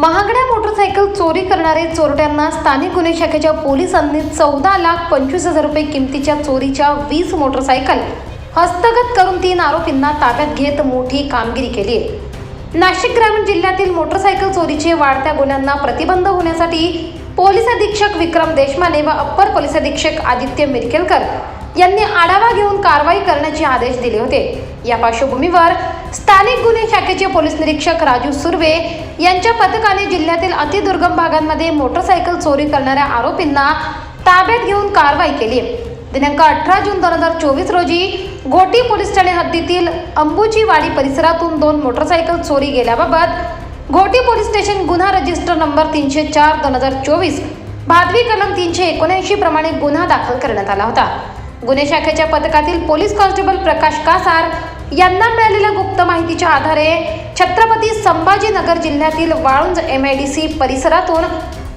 महागड्या मोटरसायकल चोरी करणारे चोरट्यांना स्थानिक गुन्हे शाखेच्या पोलिसांनी चौदा लाख पंचवीस हजार रुपये किमतीच्या चोरीच्या वीस मोटरसायकल हस्तगत करून तीन आरोपींना ताब्यात घेत मोठी कामगिरी केली आहे. नाशिक ग्रामीण जिल्ह्यातील मोटरसायकल चोरीचे वाढत्या गुन्ह्यांना प्रतिबंध होण्यासाठी पोलीस अधीक्षक विक्रम देशमाने व अप्पर पोलीस अधीक्षक आदित्य मिरकेलकर यांनी आढावा घेऊन कारवाई करण्याचे आदेश दिले होते. या पार्श्वभूमीवर स्थानिक गुन्हे शाखेचे पोलीस निरीक्षक राजू सुर्वे यांच्या पथकाने जिल्ह्यातील अतिदुर्गम भागांमध्ये मोटरसायकल चोरी करणाऱ्या आरोपींना ताब्यात घेऊन कारवाई केली. दिनांक अठरा जून दोन हजार चोवीस रोजी घोटी पोलीस ठाणे हद्दीतील अंबुजीवाडी परिसरातून दोन मोटरसायकल चोरी गेल्याबाबत घोटी पोलीस स्टेशन गुन्हा रजिस्टर नंबर तीनशे चार दोन हजार चोवीस भादवी कलम तीनशे एकोणऐंशी प्रमाणे गुन्हा दाखल करण्यात आला होता. गुन्हे शाखेच्या पथकातील पोलीस कॉन्स्टेबल प्रकाश कासार यांना मिळालेल्या गुप्त माहितीच्या आधारे छत्रपती संभाजीनगर जिल्ह्यातील Waluj M I D C परिसरातून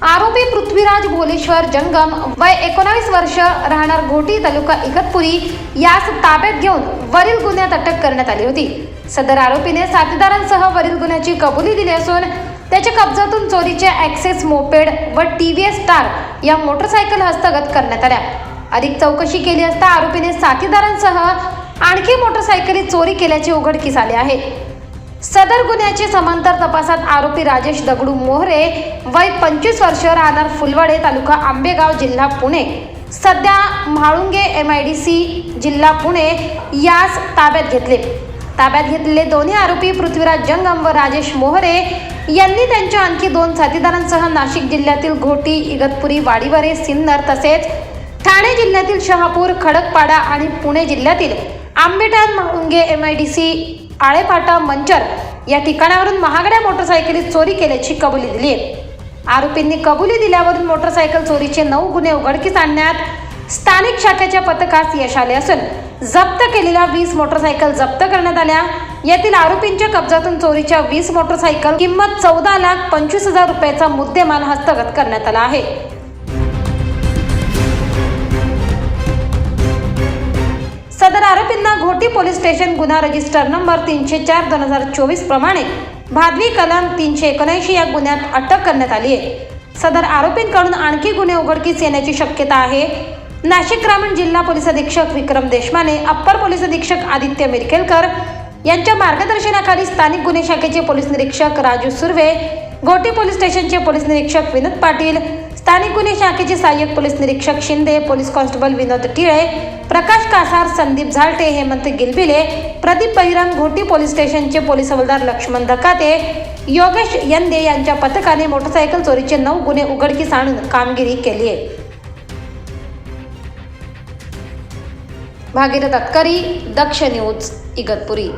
आरोपी पृथ्वीराज भोलेश्वर जंगम वय एकोणावीस वर्ष राहणार घोटी तालुका इगतपुरी यास ताब्यात घेऊन वरील गुन्ह्यात अटक करण्यात आली होती. सदर आरोपीने साथीदारांसह वरील गुन्ह्याची कबुली दिली असून त्याच्या कब्जातून चोरीचे ॲक्सेस मोपेड व टी व्ही एस स्टार या मोटरसायकल हस्तगत करण्यात आल्या. अधिक चौकशी केली असता आरोपीने साथीदारांसह आणखी मोटरसायकली चोरी केल्याचे उघडकीस आले आहे. सदर गुन्ह्याचे समांतर तपासात आरोपी राजेश दगडू मोहरे वय पंचवीस वर्ष राहणार फुलवाडे तालुका आंबेगाव जिल्हा पुणे. सध्या Mhalunge M I D C जिल्हा पुणे यास ताब्यात घेतले. ताब्यात घेतलेले दोन्ही आरोपी पृथ्वीराज जंगम व राजेश मोहरे यांनी त्यांच्या आणखी दोन साथीदारांसह नाशिक जिल्ह्यातील घोटी इगतपुरी वाडीवरे सिन्नर तसेच ठाणे जिल्ह्यातील शहापूर खडकपाडा आणि पुणे जिल्ह्यातील Ambethan Mhalunge M I D C Alephata Manchar या ठिकाणावरून महागड्या मोटरसायकली चोरी केल्याची कबुली दिली आहे. आरोपींनी कबुली दिल्यावरून मोटरसायकल चोरीचे नऊ गुन्हे उघडकीस आणण्यात स्थानिक शाखेच्या पथकास यश आले असून जप्त केलेल्या वीस मोटरसायकल जप्त करण्यात आल्या. यातील आरोपींच्या कब्जातून चोरीच्या वीस मोटरसायकल किंमत चौदा लाख पंचवीस हजार रुपयाचा मुद्देमाल हस्तगत करण्यात आला आहे. सदर आरोपींना घोटी पोलीस स्टेशन गुन्हा रजिस्टर नंबर तीनशे चार दोन हजार चोवीस प्रमाणे भादवी कलम तीनशे एकोणऐंशी या गुन्ह्यात अटक करण्यात आली आहे. सदर आरोपींकडून आणखी गुन्हे उघडकीस येण्याची शक्यता आहे. नाशिक ग्रामीण जिल्हा पोलीस अधीक्षक विक्रम देशमाने अप्पर पोलीस अधीक्षक आदित्य मिरकेलकर यांच्या मार्गदर्शनाखाली स्थानिक गुन्हे शाखेचे पोलीस निरीक्षक राजू सुर्वे घोटी पोलीस स्टेशनचे पोलीस निरीक्षक विनोद पाटील स्थानिक गुन्हे शाखेचे सहाय्यक पोलीस निरीक्षक Shinde police constable Vinod Tile Prakash Kasar Sandeep Zalte Hemant Gilbile Pradeep Bahirang Ghoti police स्टेशनचे पोलीस हवालदार लक्ष्मण दकाते योगेश यंदे यांच्या पथकाने मोटरसायकल चोरीचे नऊ गुन्हे उघडकीस आणून कामगिरी केली आहे. भागीरथ अतकरी दक्ष न्यूज इगतपुरी.